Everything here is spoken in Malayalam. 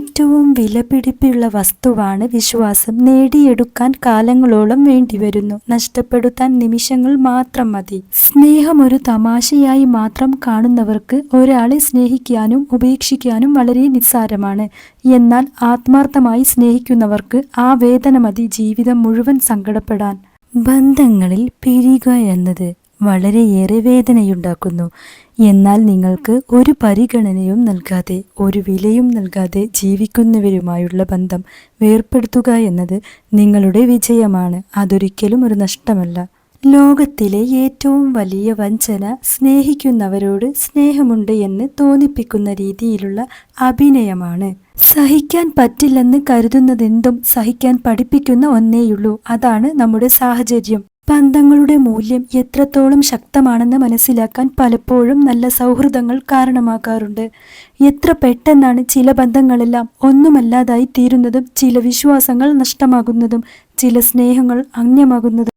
ഏറ്റവും വിലപിടിപ്പുള്ള വസ്തുവാണ് വിശ്വാസം. നേടിയെടുക്കാൻ കാലങ്ങളോളം വേണ്ടിവരുന്നു. നഷ്ടപ്പെടുത്താൻ നിമിഷങ്ങൾ മാത്രം മതി. സ്നേഹം ഒരു തമാശയായി മാത്രം കാണുന്നവർക്ക് ഒരാളെ സ്നേഹിക്കാനും ഉപേക്ഷിക്കാനും വളരെ നിസ്സാരമാണ്. എന്നാൽ ആത്മാർത്ഥമായി സ്നേഹിക്കുന്നവർക്ക് ആ വേദന മതി ജീവിതം മുഴുവൻ സങ്കടപ്പെടാൻ. ബന്ധങ്ങളിൽ പിരിയുക എന്നത് വളരെയേറെ വേദനയുണ്ടാക്കുന്നു. എന്നാൽ നിങ്ങൾക്ക് ഒരു പരിഗണനയും നൽകാതെ ഒരു വിലയും നൽകാതെ ജീവിക്കുന്നവരുമായുള്ള ബന്ധം വേർപ്പെടുത്തുക എന്നത് നിങ്ങളുടെ വിജയമാണ്. അതൊരിക്കലും ഒരു നഷ്ടമല്ല. ലോകത്തിലെ ഏറ്റവും വലിയ വഞ്ചന സ്നേഹിക്കുന്നവരോട് സ്നേഹമുണ്ട് എന്ന് തോന്നിപ്പിക്കുന്ന രീതിയിലുള്ള അഭിനയമാണ്. സഹിക്കാൻ പറ്റില്ലെന്ന് കരുതുന്നതെന്തും സഹിക്കാൻ പഠിപ്പിക്കുന്ന ഒന്നേയുള്ളൂ. അതാണ് നമ്മുടെ സാഹചര്യം. ബന്ധങ്ങളുടെ മൂല്യം എത്രത്തോളം ശക്തമാണെന്ന് മനസ്സിലാക്കാൻ പലപ്പോഴും നല്ല സൗഹൃദങ്ങൾ കാരണമാക്കാറുണ്ട് എത്ര പെട്ടെന്നാണ് ചില ബന്ധങ്ങളെല്ലാം ഒന്നുമല്ലാതായി തീരുന്നതും ചില വിശ്വാസങ്ങൾ നഷ്ടമാകുന്നതും ചില സ്നേഹങ്ങൾ അന്യമാകുന്നതും